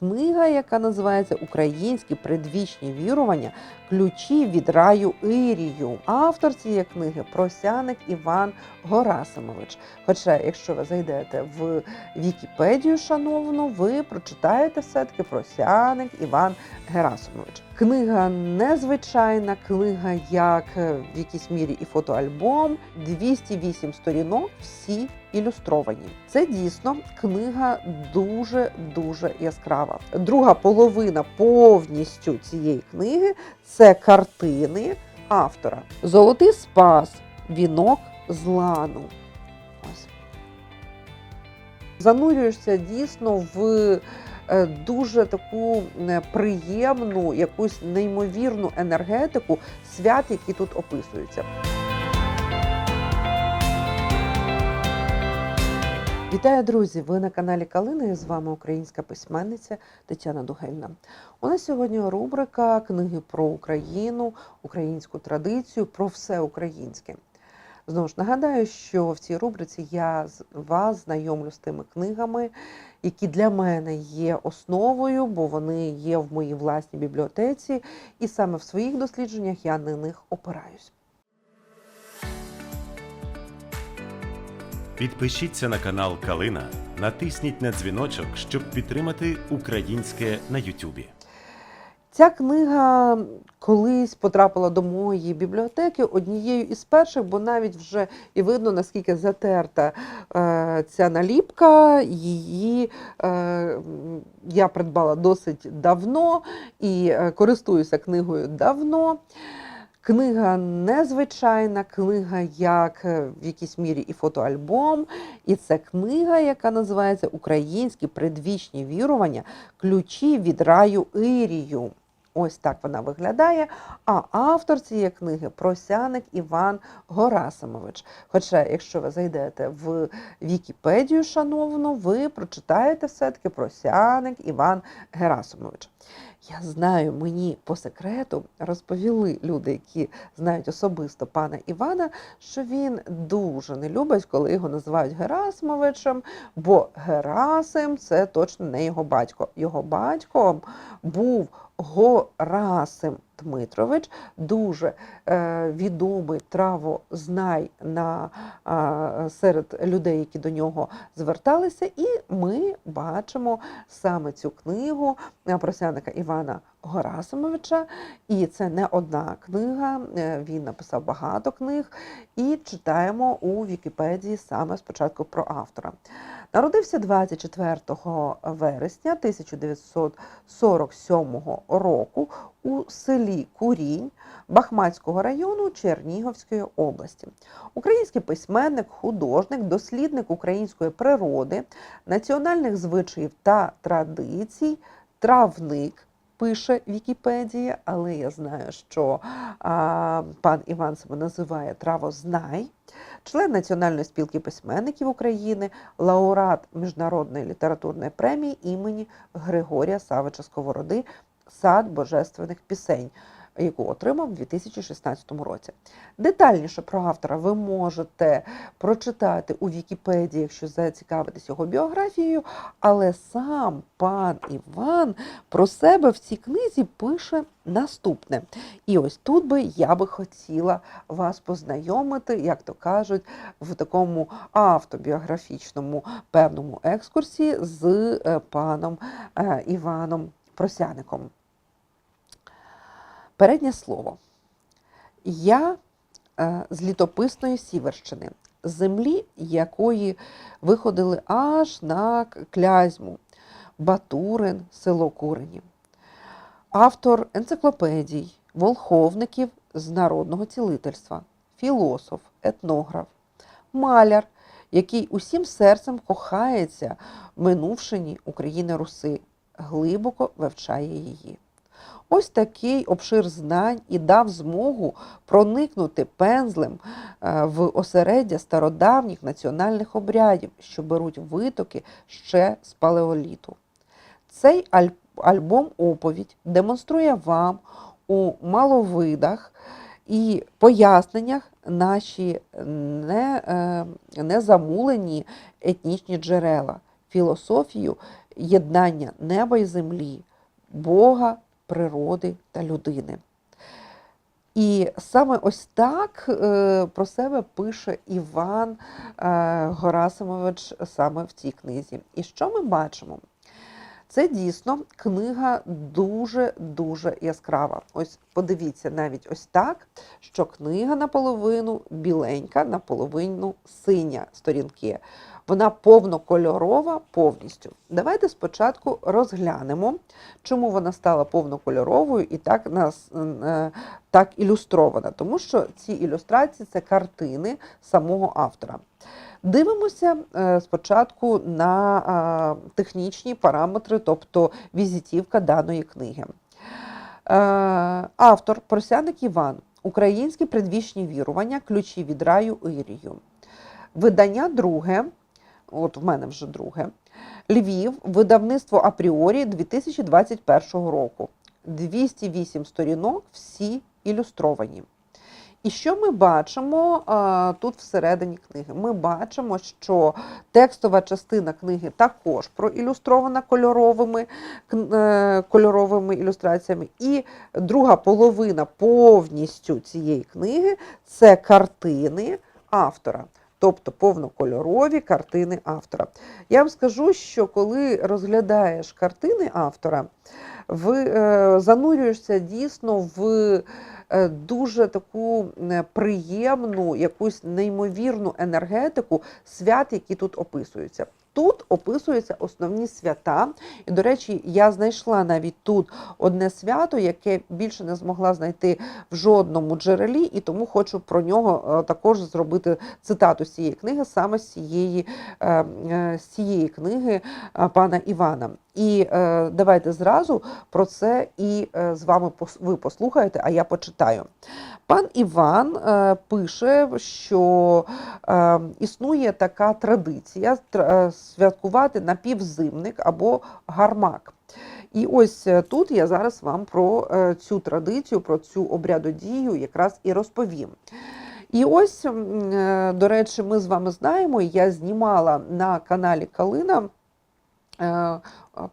Книга, яка називається Українські предвічні вірування, ключі від раю Ірію. Автор цієї книги просяник Іван Горасимович. Хоча, якщо ви зайдете в Вікіпедію, шановну, ви прочитаєте все-таки просяник Іван Герасимович. Книга незвичайна, книга як е, в якійсь мірі і фотоальбом, 208 сторінок, всі ілюстровані. Це дійсно книга дуже дуже яскрава. Друга половина повністю цієї книги це картини автора. Золотий спас, вінок з лану. Ось. Занурюєшся дійсно в дуже таку е, приємну, якусь неймовірну енергетику свят, які тут описуються. Вітаю, друзі! Ви на каналі Калина. і з вами українська письменниця Тетяна Дугельна. У нас сьогодні рубрика Книги про Україну, українську традицію, про все українське. Знову ж нагадаю, що в цій рубриці я вас знайомлю з тими книгами, які для мене є основою, бо вони є в моїй власній бібліотеці, і саме в своїх дослідженнях я на них опираюсь. Підпишіться на канал Калина, натисніть на дзвіночок, щоб підтримати українське на Ютубі. Ця книга колись потрапила до моєї бібліотеки однією із перших, бо навіть вже і видно, наскільки затерта е, ця наліпка. Її е, я придбала досить давно і е, користуюся книгою давно. Книга незвичайна, книга як е, в якійсь мірі і фотоальбом, і це книга, яка називається Українські предвічні вірування, ключі від раю Ірію. Ось так вона виглядає. А автор цієї книги просяник Іван Горасимович. Хоча, якщо ви зайдете в Вікіпедію, шановну, ви прочитаєте все-таки просяник Іван Герасимович. Я знаю, мені по секрету розповіли люди, які знають особисто пана Івана, що він дуже не любить, коли його називають Герасимовичем, бо Герасим це точно не його батько. Його батьком був Горасим Дмитрович, дуже е, відомий травознай на, серед людей, які до нього зверталися, і ми бачимо саме цю книгу е, просяника Івана Горасимовича. І це не одна книга, е, він написав багато книг, і читаємо у Вікіпедії саме спочатку про автора. Народився 24 вересня 1947 року у селі Курінь Бахмацького району Чернігівської області. Український письменник, художник, дослідник української природи, національних звичаїв та традицій, травник. Пише Вікіпедія, але я знаю, що а, пан Іван себе називає травознай, член Національної спілки письменників України, лауреат Міжнародної літературної премії імені Григорія Савича Сковороди Сад божественних пісень, яку отримав у 2016 році. Детальніше про автора ви можете прочитати у Вікіпедії, якщо зацікавитесь його біографією, але сам пан Іван про себе в цій книзі пише наступне. І ось тут би я би хотіла вас познайомити, як то кажуть, в такому автобіографічному певному екскурсі з е, паном е, Іваном Просяником. Переднє слово. Я е, з літописної Сіверщини, з землі якої виходили аж на Клязьму, Батурин, село Курені. Автор енциклопедій, волховників з народного цілительства, філософ, етнограф, маляр, який усім серцем кохається минувшині України Руси, глибоко вивчає її. Ось такий обшир знань і дав змогу проникнути пензлем е, в осереддя стародавніх національних обрядів, що беруть витоки ще з палеоліту. Цей альбом оповідь демонструє вам у маловидах і поясненнях наші не, е, незамулені етнічні джерела, філософію єднання неба і землі, Бога, природи та людини. І саме ось так е, про себе пише Іван е, Горасимович саме в цій книзі. І що ми бачимо? Це дійсно книга дуже-дуже яскрава. Ось подивіться навіть ось так, що книга наполовину біленька, наполовину синя сторінки. Вона повнокольорова повністю. Давайте спочатку розглянемо, чому вона стала повнокольоровою і так нас е, так ілюстрована. Тому що ці ілюстрації це картини самого автора. Дивимося е, спочатку на технічні параметри, тобто візитівка даної книги. Е, Автор Просяник Іван. Українські предвічні вірування, ключі від раю Ірію. Видання друге, от в мене вже друге. Львів, видавництво Апріорі 2021 року. 208 сторінок, всі ілюстровані. І що ми бачимо а, тут всередині книги? Ми бачимо, що текстова частина книги також проілюстрована кольоровими, е, кольоровими ілюстраціями, і друга половина повністю цієї книги це картини автора. Тобто повнокольорові картини автора. Я вам скажу, що коли розглядаєш картини автора, ви е, занурюєшся дійсно в е, дуже таку приємну, якусь неймовірну енергетику свят, які тут описуються. Тут описуються основні свята. І, до речі, я знайшла навіть тут одне свято, яке більше не змогла знайти в жодному джерелі, і тому хочу про нього е, також зробити цитату з цієї книги, саме з цієї, е, е, з цієї книги пана Івана. І е, давайте зразу про це і е, з вами пос- ви послухаєте, а я почитаю. Пан Іван е, пише, що е, існує така традиція тр- е, святкувати напівзимник або гармак. І ось е, тут я зараз вам про е, цю традицію, про цю обрядодію якраз і розповім. І ось, до речі, ми з вами знаємо, я знімала на каналі Калина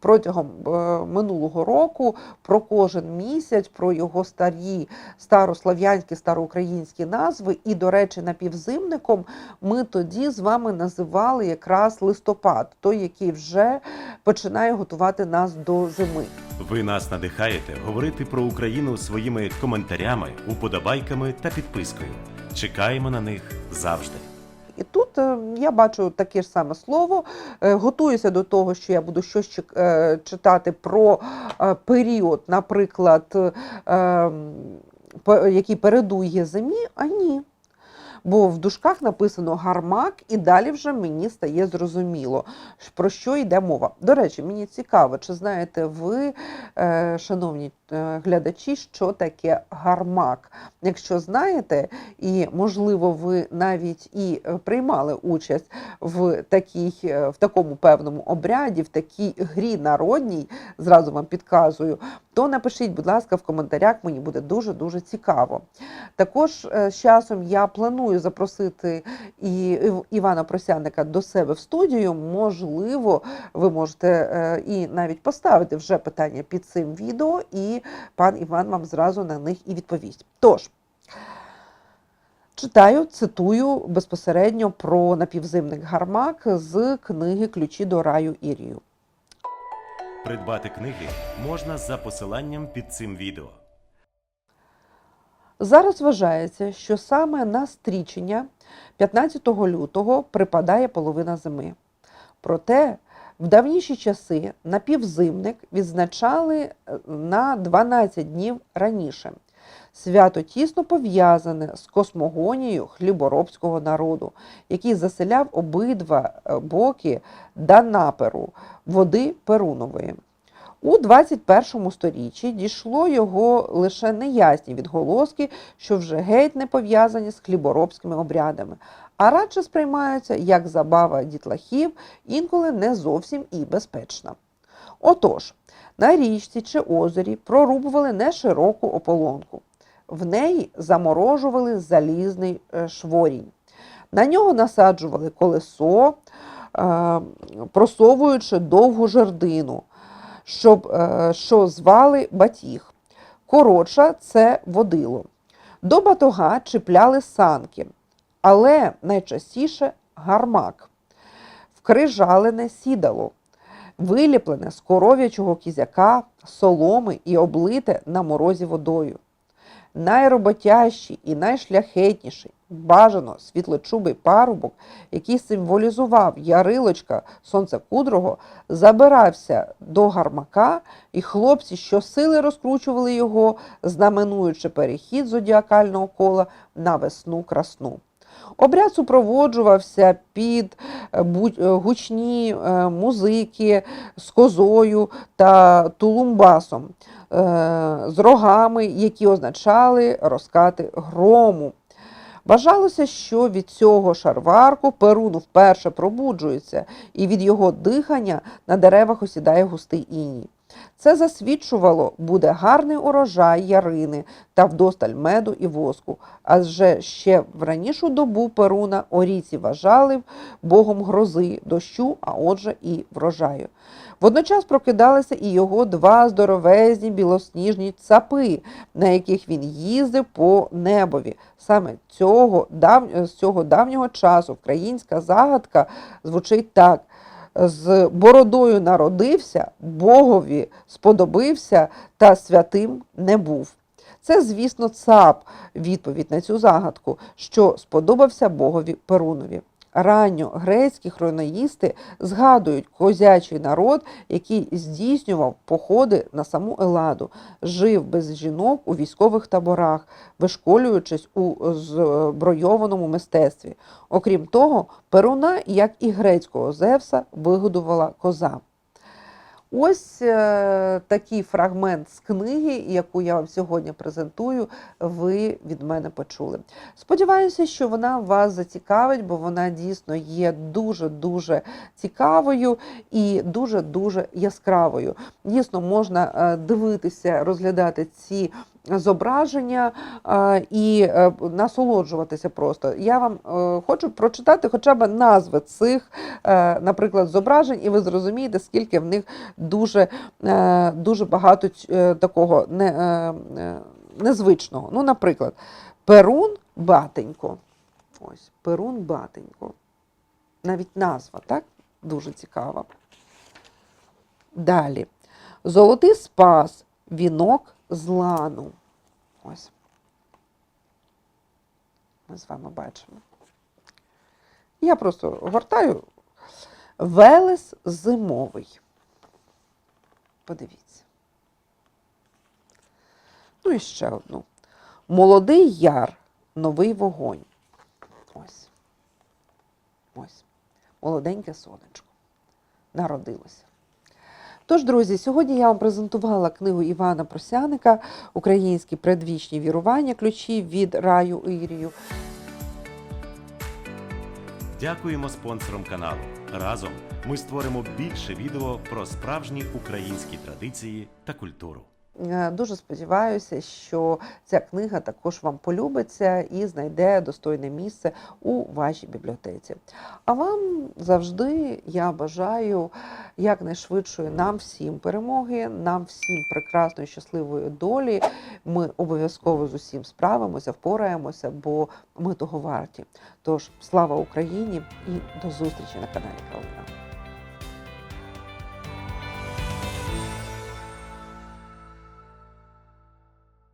протягом е, минулого року про кожен місяць, про його старі старослов'янські, староукраїнські назви. І, до речі, напівзимником ми тоді з вами називали якраз листопад, той, який вже починає готувати нас до зими. Ви нас надихаєте говорити про Україну своїми коментарями, уподобайками та підпискою. Чекаємо на них завжди. І тут е, я бачу таке ж саме слово. Е, Готуюся до того, що я буду щось е, читати про період, наприклад, який передує зимі, а ні. Бо в дужках написано гармак, і далі вже мені стає зрозуміло, про що йде мова. До речі, мені цікаво, чи знаєте ви, е, шановні е, глядачі, що таке гармак? Якщо знаєте, і можливо, ви навіть і е, приймали участь в такій, в такому певному обряді, в такій грі народній, зразу вам підказую, то напишіть, будь ласка, в коментарях, мені буде дуже дуже цікаво. Також з часом я планую запросити і Івана Просяника до себе в студію. Можливо, ви можете е, і навіть поставити вже питання під цим відео, і пан Іван вам зразу на них і відповість. Тож. Читаю, цитую безпосередньо про напівзимник гармак з книги Ключі до раю Ірію. Придбати книги можна за посиланням під цим відео. Зараз вважається, що саме на стрічення 15 лютого припадає половина зими. Проте в давніші часи напівзимник відзначали е, на 12 днів раніше. Свято тісно пов'язане з космогонією хліборобського народу, який заселяв обидва е, боки Данаперу, води Перунової. У 21 сторіччі дійшло його лише неясні відголоски, що вже геть не пов'язані з хліборобськими обрядами, а радше сприймаються як забава дітлахів, інколи не зовсім і безпечна. Отож, на річці чи озері прорубували нешироку ополонку. В неї заморожували залізний е, шворінь. На нього насаджували колесо, е, просовуючи довгу жердину, щоб, е, що звали батіг. Коротша це водило. До батога чіпляли санки, але найчастіше гармак, вкрижалене сідало, виліплене з коров'ячого кізяка, соломи і облите на морозі водою. Найроботящий і найшляхетніший, бажано світлочубий парубок, який символізував ярилочка сонцекудрого, забирався до гармака, і хлопці щосили розкручували його, знаменуючи перехід зодіакального кола на весну красну. Обряд супроводжувався під е, е, гучні е, музики з козою та тулумбасом з рогами, які означали розкати грому. Вважалося, що від цього шарварку Перун вперше пробуджується, і від його дихання на деревах осідає густий іній. Це засвідчувало, буде гарний урожай ярини та вдосталь меду і воску. Адже ще в ранішу добу Перуна орійці вважали богом грози, дощу, а отже і врожаю. Водночас прокидалися і його два здоровезні білосніжні цапи, на яких він їздив по небові. Саме цього, дав, з цього давнього часу українська загадка звучить так. З бородою народився, Богові сподобився та святим не був. Це, звісно, цап відповідь на цю загадку, що сподобався Богові Перунові. Ранньо грецькі хроноїсти згадують козячий народ, який здійснював походи на саму Еладу, жив без жінок у військових таборах, вишколюючись у збройованому мистецтві. Окрім того, Перуна, як і грецького Зевса, вигодувала коза. Ось е, такий фрагмент з книги, яку я вам сьогодні презентую, ви від мене почули. Сподіваюся, що вона вас зацікавить, бо вона дійсно є дуже-дуже цікавою і дуже-дуже яскравою. Дійсно, можна е, дивитися, розглядати ці зображення е, і насолоджуватися просто. Я вам хочу прочитати хоча б назви цих, наприклад, зображень, і ви зрозумієте, скільки в них дуже, е, дуже багато е, такого не, е, незвичного. Ну, наприклад, Перун Батенько. Ось, Перун Батенько. Навіть назва, так? Дуже цікава. Далі. Золотий спас, вінок з лану. Ось. Ми з вами бачимо. Я просто гортаю. Велес зимовий. Подивіться. Ну і ще одну. Молодий яр, новий вогонь. Ось. Ось. Молоденьке сонечко. Народилося. Тож, друзі, сьогодні я вам презентувала книгу Івана Просяника Українські предвічні вірування, ключі від раю Ірію. Дякуємо спонсорам каналу. Разом ми створимо більше відео про справжні українські традиції та культуру. Е, Дуже сподіваюся, що ця книга також вам полюбиться і знайде достойне місце у вашій бібліотеці. А вам завжди я бажаю якнайшвидшої нам всім перемоги, нам всім прекрасної, щасливої долі. Ми обов'язково з усім справимося, впораємося, бо ми того варті. Тож слава Україні і до зустрічі на каналі Калина.